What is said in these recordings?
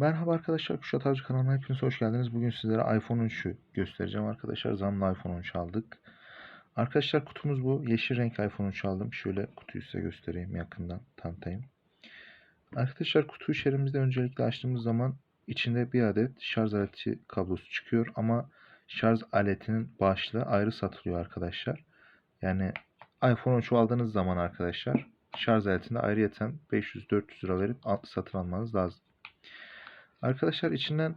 Merhaba arkadaşlar, Kuşat Avcı kanalına hepiniz hoş geldiniz. Bugün sizlere iPhone 13'ü göstereceğim arkadaşlar. Zamlı iPhone 13 aldık. Arkadaşlar kutumuz bu. Yeşil renk iPhone 13 aldım. Şöyle kutuyu size göstereyim yakından tanıtayım. Arkadaşlar kutu içerimizde öncelikle açtığımız zaman içinde bir adet şarj aleti kablosu çıkıyor. Ama şarj aletinin başlığı ayrı satılıyor arkadaşlar. Yani iPhone 13 aldığınız zaman arkadaşlar şarj aletinde ayrıyeten 500-400 lira verip satın almanız lazım. Arkadaşlar içinden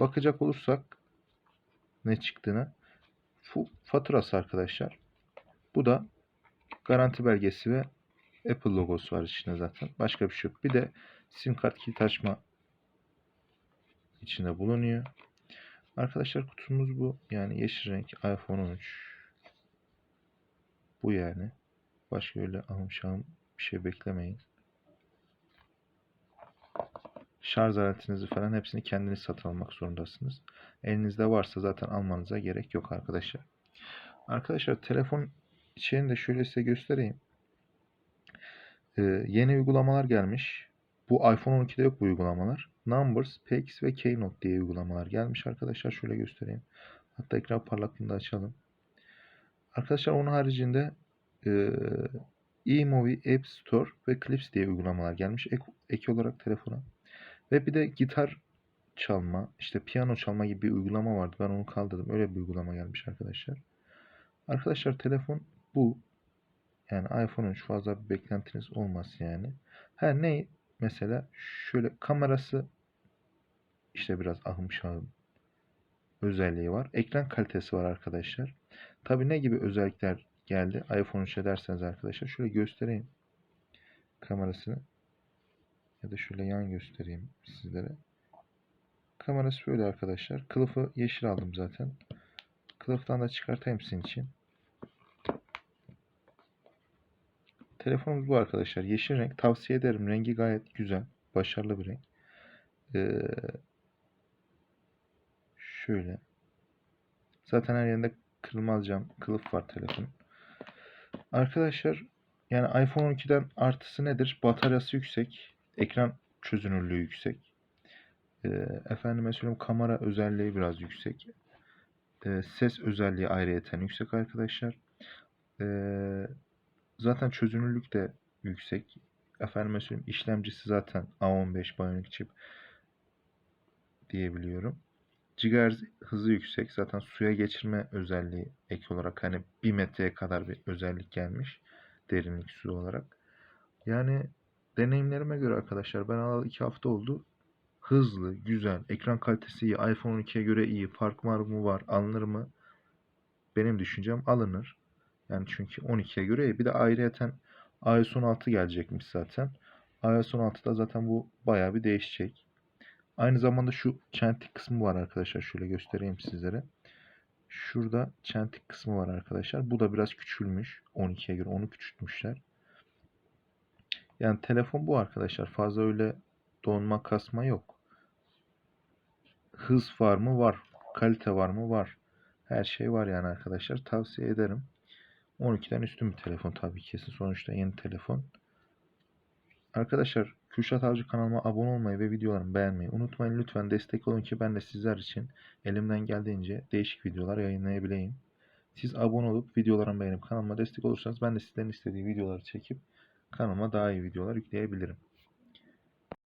bakacak olursak ne çıktığını bu faturası arkadaşlar. Bu da garanti belgesi ve Apple logosu var içinde zaten. Başka bir şey yok. Bir de sim kart kilit açma içinde bulunuyor. Arkadaşlar kutumuz bu. Yani yeşil renk iPhone 13. Bu yani. Başka öyle ahım şahım bir şey beklemeyin. Şarj aletinizi falan hepsini kendiniz satın almak zorundasınız. Elinizde varsa zaten almanıza gerek yok arkadaşlar. Arkadaşlar telefon içeriğini şöyle size göstereyim. Ee, yeni uygulamalar gelmiş. Bu iPhone 12'de yok bu uygulamalar. Numbers, PX ve Keynote diye uygulamalar gelmiş arkadaşlar. Şöyle göstereyim. Hatta ekran parlaklığını da açalım. Arkadaşlar onun haricinde e, eMovie App Store ve Clips diye uygulamalar gelmiş. Ek, ek olarak telefona. Ve bir de gitar çalma, işte piyano çalma gibi bir uygulama vardı. Ben onu kaldırdım. Öyle bir uygulama gelmiş arkadaşlar. Arkadaşlar telefon bu. Yani iPhone 13 fazla bir beklentiniz olmaz yani. Her ne mesela şöyle kamerası işte biraz ahım şahım özelliği var. Ekran kalitesi var arkadaşlar. Tabi ne gibi özellikler geldi iPhone 3'e derseniz arkadaşlar. Şöyle göstereyim kamerasını. Ya da şöyle yan göstereyim sizlere. Kamerası böyle arkadaşlar. Kılıfı yeşil aldım zaten. Kılıftan da çıkartayım sizin için. Telefonumuz bu arkadaşlar. Yeşil renk. Tavsiye ederim. Rengi gayet güzel. Başarılı bir renk. Ee, şöyle. Zaten her yerinde kırılmaz cam kılıf var telefonun. Arkadaşlar yani iPhone 12'den artısı nedir? Bataryası yüksek. Ekran çözünürlüğü yüksek. E, efendime söyleyeyim kamera özelliği biraz yüksek. E, ses özelliği ayrıyeten yüksek arkadaşlar. E, zaten çözünürlük de yüksek. Efendime söyleyeyim işlemcisi zaten A15 Bionic chip diyebiliyorum. Gigahertz hızı yüksek. Zaten suya geçirme özelliği ek olarak hani 1 metreye kadar bir özellik gelmiş. Derinlik su olarak. Yani Deneyimlerime göre arkadaşlar ben alalı 2 hafta oldu. Hızlı, güzel, ekran kalitesi iyi, iPhone 12'ye göre iyi, fark var mı var, alınır mı? Benim düşüncem alınır. Yani çünkü 12'ye göre iyi. Bir de ayrıyeten iOS 16 gelecekmiş zaten. iOS 16'da zaten bu bayağı bir değişecek. Aynı zamanda şu çentik kısmı var arkadaşlar. Şöyle göstereyim sizlere. Şurada çentik kısmı var arkadaşlar. Bu da biraz küçülmüş. 12'ye göre onu küçültmüşler. Yani telefon bu arkadaşlar. Fazla öyle donma kasma yok. Hız var mı? Var. Kalite var mı? Var. Her şey var yani arkadaşlar. Tavsiye ederim. 12'den üstün bir telefon tabii kesin. Sonuçta yeni telefon. Arkadaşlar Kürşat Avcı kanalıma abone olmayı ve videolarımı beğenmeyi unutmayın. Lütfen destek olun ki ben de sizler için elimden geldiğince değişik videolar yayınlayabileyim. Siz abone olup videolarımı beğenip kanalıma destek olursanız ben de sizlerin istediği videoları çekip kanalıma daha iyi videolar yükleyebilirim.